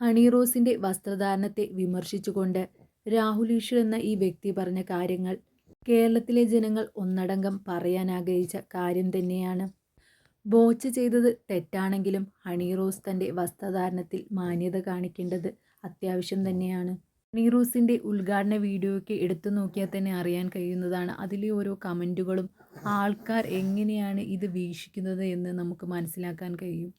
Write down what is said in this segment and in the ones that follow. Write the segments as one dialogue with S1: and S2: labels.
S1: Honey റോസിന്റെ വസ്ത്രധാരണത്തെ വിമർശിച്ചുകൊണ്ട് രാഹുൽ ഈശ്വർ എന്ന ഈ വ്യക്തി പറഞ്ഞ കാര്യങ്ങൾ കേരളത്തിലെ ജനങ്ങൾ ഒന്നടങ്കം പറയാൻ ആഗ്രഹിച്ച കാര്യം തന്നെയാണ്. ബോച്ച് ചെയ്തത് തെറ്റാണെങ്കിലും ഹണി റോസ് തന്റെ വസ്ത്രധാരണത്തിൽ മാന്യത കാണിക്കേണ്ടത് അത്യാവശ്യം തന്നെയാണ്. ഹണി റോസിന്റെ ഉദ്ഘാടന വീഡിയോയ്ക്ക് എടുത്തു നോക്കിയാൽ തന്നെ അറിയാൻ കഴിയുന്നതാണ്. അതിലെ ഓരോ കമന്റുകളും ആൾക്കാർ എങ്ങനെയാണ് ഇത് വീക്ഷിക്കുന്നത് എന്ന് നമുക്ക് മനസ്സിലാക്കാൻ കഴിയും.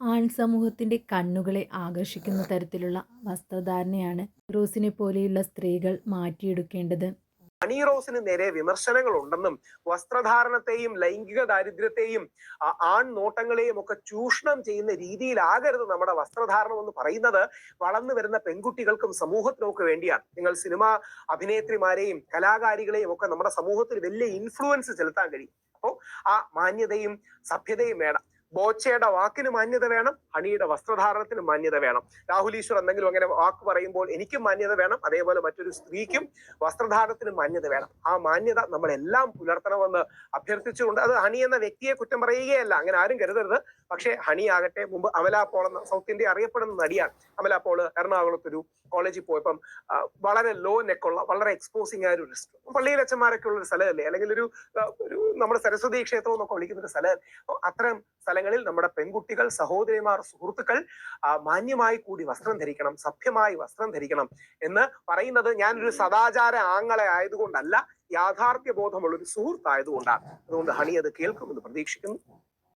S1: ആൺ സമൂഹത്തിന്റെ കണ്ണുകളെ ആകർഷിക്കുന്ന തരത്തിലുള്ള വസ്ത്രധാരണയാണ് റോസിനെ പോലെയുള്ള സ്ത്രീകൾ മാറ്റിയെടുക്കേണ്ടത്.
S2: ഹണി റോസിന് നേരെ വിമർശനങ്ങൾ ഉണ്ടെന്നും വസ്ത്രധാരണത്തെയും ലൈംഗിക ദാരിദ്ര്യത്തെയും ആൺ നോട്ടങ്ങളെയും ഒക്കെ ചൂഷണം ചെയ്യുന്ന രീതിയിലാകരുത് നമ്മുടെ വസ്ത്രധാരണം എന്ന് പറയുന്നത് വളർന്നു വരുന്ന പെൺകുട്ടികൾക്കും സമൂഹത്തിനൊക്കെ വേണ്ടിയാണ്. നിങ്ങൾ സിനിമ അഭിനേത്രിമാരെയും കലാകാരികളെയും ഒക്കെ നമ്മുടെ സമൂഹത്തിൽ വലിയ ഇൻഫ്ലുവൻസ് ചെലുത്താൻ കഴിയും. അപ്പോൾ ആ മാന്യതയും സഭ്യതയും വേണം. ബോച്ചയുടെ വാക്കിന് മാന്യത വേണം ഹണിയുടെ വസ്ത്രധാരണത്തിന് മാന്യത വേണം. രാഹുൽ ഈശ്വർ എന്തെങ്കിലും അങ്ങനെ വാക്ക് പറയുമ്പോൾ എനിക്കും മാന്യത വേണം അതേപോലെ മറ്റൊരു സ്ത്രീക്കും വസ്ത്രധാരണത്തിന് മാന്യത വേണം. ആ മാന്യത നമ്മളെല്ലാം പുലർത്തണമെന്ന് അഭ്യർത്ഥിച്ചുകൊണ്ട് അത് ഹണി എന്ന വ്യക്തിയെ കുറ്റം പറയുകയല്ല അങ്ങനെ ആരും കരുതരുത്. പക്ഷേ ആകട്ടെ മുമ്പ് അമല പോൾ എന്ന സൗത്ത് ഇന്ത്യ അറിയപ്പെടുന്ന നടിയാണ്. അമല പോൾ എറണാകുളത്തൊരു കോളേജിൽ പോയപ്പം വളരെ ലോ നെക്കുള്ള വളരെ എക്സ്പോസിംഗ് ആയ ഒരു ലിസ്റ്റ് പള്ളിയിലച്ചന്മാരൊക്കെ ഉള്ള ഒരു സ്ഥലമല്ലേ? അല്ലെങ്കിൽ ഒരു ഒരു നമ്മുടെ സരസ്വതി ക്ഷേത്രം എന്നൊക്കെ വിളിക്കുന്ന ഒരു സ്ഥലം അത്രയും സ്ഥലങ്ങളിൽ നമ്മുടെ പെൺകുട്ടികൾ സഹോദരിമാർ സുഹൃത്തുക്കൾ മാന്യമായി കൂടി വസ്ത്രം ധരിക്കണം സഭ്യമായി വസ്ത്രം ധരിക്കണം എന്ന് പറയുന്നത് ഞാനൊരു സദാചാര ആങ്ങളെ ആയതുകൊണ്ടല്ല യാഥാർത്ഥ്യ ബോധമുള്ള ഒരു സുഹൃത്തായതുകൊണ്ടാണ്. അതുകൊണ്ട് ഹണി അത് കേൾക്കുമെന്ന് പ്രതീക്ഷിക്കുന്നു.